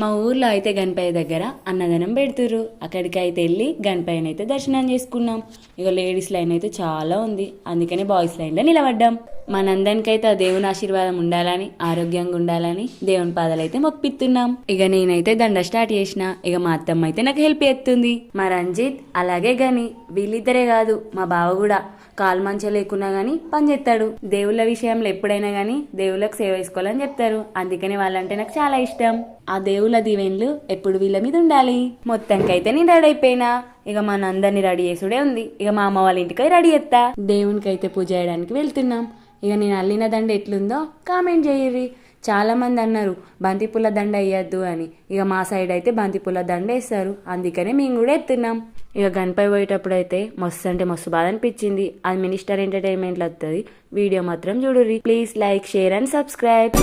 మా ఊర్లో అయితే గణపయ్య దగ్గర అన్నదానం పెడుతురు అక్కడికి అయితే వెళ్ళి గణపయ్యని అయితే దర్శనం చేసుకున్నాం. ఇక లేడీస్ లైన్ అయితే చాలా ఉంది. అందుకని బాయ్స్ లైన్లో నిలబడ్డాం. మనందరికైతే ఆ దేవుని ఆశీర్వాదం ఉండాలని ఆరోగ్యంగా ఉండాలని దేవుని పాదాలు అయితే మొప్పిస్తున్నాం ఇక నేనైతే దండ స్టార్ట్ చేసిన. ఇక మా అత్తమ్మ అయితే నాకు హెల్ప్ చేస్తుంది. మా రంజిత్ అలాగే గని. వీళ్ళిద్దరే కాదు మా బావ కూడా. కాలు మంచిగా లేకున్నా కానీ పని చేస్తాడు. దేవుళ్ళ విషయంలో ఎప్పుడైనా కానీ దేవుళ్ళకి సేవ చేసుకోవాలని చెప్తారు. అందుకని వాళ్ళంటే నాకు చాలా ఇష్టం. ఆ దేవుళ్ళ దీవెన్లు ఎప్పుడు వీళ్ళ మీద ఉండాలి. మొత్తానికైతే నేను రెడీ అయిపోయినా. ఇక మన అందరిని రెడీ చేసుడే ఉంది. ఇక మా అమ్మ వాళ్ళ ఇంటికి రెడీ చేస్తా. దేవునికి అయితే పూజ చేయడానికి వెళ్తున్నాం. ఇక నేను అల్లిన దండ ఎట్లుందో కామెంట్ చేయర్రి చాలామంది అన్నారు బంతిపూల దండ వేయద్దు అని. ఇక మా సైడ్ అయితే బంతిపూల దండ వేస్తారు. అందుకనే మేము కూడా ఎత్తున్నాం. ఇక గణపై పోయేటప్పుడు అయితే మస్తు అంటే మస్తు బాధ అనిపించింది. అది మినిస్టర్ ఎంటర్టైన్మెంట్లో వస్తుంది వీడియో మాత్రం చూడుర్రి. Please like share and subscribe.